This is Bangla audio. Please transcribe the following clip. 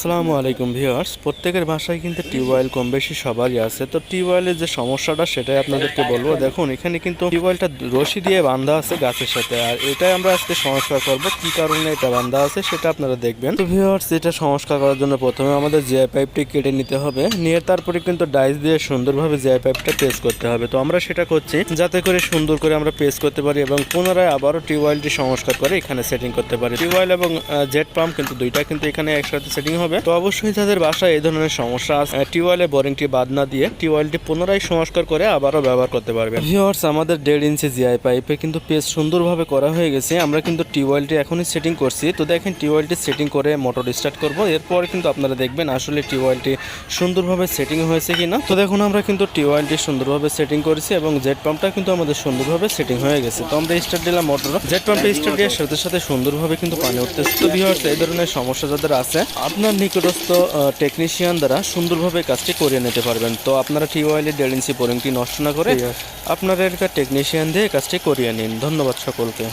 আসসালামু আলাইকুম ভিউয়ার্স। প্রত্যেকের ভাষায় কিন্তু টিউবওয়েল কম বেশি সবারই আছে। তো টিউবওয়েলের যে সমস্যাটা, সেটাই আপনাদেরকে বলব। দেখুন, এখানে কিন্তু টিউবওয়েলটা রশি দিয়ে বাঁধা আছে গাছের সাথে। আর এটাই আমরা আজকে সংস্কার করব। কি কারণে এটা বাঁধা আছে, সেটা আপনারা দেখবেন। তো ভিউয়ার্স, এটা সংস্কার করার জন্য প্রথমে আমাদের জিআই পাইপটি কেটে নিতে হবে। নিয়ে তারপরে কিন্তু ডাইস দিয়ে সুন্দরভাবে জিআই পাইপটা পেস করতে হবে। তো আমরা সেটা করছি। যাতে করে সুন্দর করে আমরা পেস করতে পারি এবং পুনরায় আবারও টিউবওয়েলটি সংস্কার করে এখানে সেটিং করতে পারি। টিউবওয়েল এবং জেট পাম্প কিন্তু দুইটা কিন্তু এখানে একসাথে সেটিং হবে। তো অবশ্যই তাদের বাসায় এই ধরনের সমস্যা আছে। টিউবওয়েলে বোরিংটি বাদ না দিয়ে টিউবওয়েলটি পুনরায় সংস্কার করে আবারও ব্যবহার করতে পারবেন ভিউয়ার্স আমাদের দেড় ইঞ্চি জিআই পাইপে কিন্তু পেজ সুন্দরভাবে করা হয়ে গেছে। আমরা কিন্তু টিউবওয়েলটি এখনই সেটিং করছি। তো দেখেন, টিউবওয়েলটি সেটিং করে মোটর স্টার্ট করব। এরপর কিন্তু আপনারা দেখবেন আসলে টিউবওয়েলটি সুন্দরভাবে সেটিং হয়েছে কি না তো দেখুন, আমরা কিন্তু টিউবওয়েলটি সুন্দরভাবে সেটিং করেছি এবং জেট পাম্পটা কিন্তু আমাদের সুন্দরভাবে সেটিং হয়ে গেছে। তো আমরা স্টার্ট দিলাম মোটর জেট পাম্পে স্টার্ট দেওয়ার সাথে সাথে সুন্দরভাবে কিন্তু পানি উঠতেছে। তো ভিউয়ার্স এই ধরনের সমস্যা যাদের আছে, আপনার নিকটস্থ টেকনিশিয়ান দ্বারা সুন্দরভাবে কাজটি করিয়ে নিতে পারবেন। তো আপনারা টিউবওয়েলের দেড় ইঞ্চি বোরিংটি নষ্ট না করে আপনারা এলাকার টেকনিশিয়ান দিয়ে কাজটি করিয়ে নিন। ধন্যবাদ সকলকে।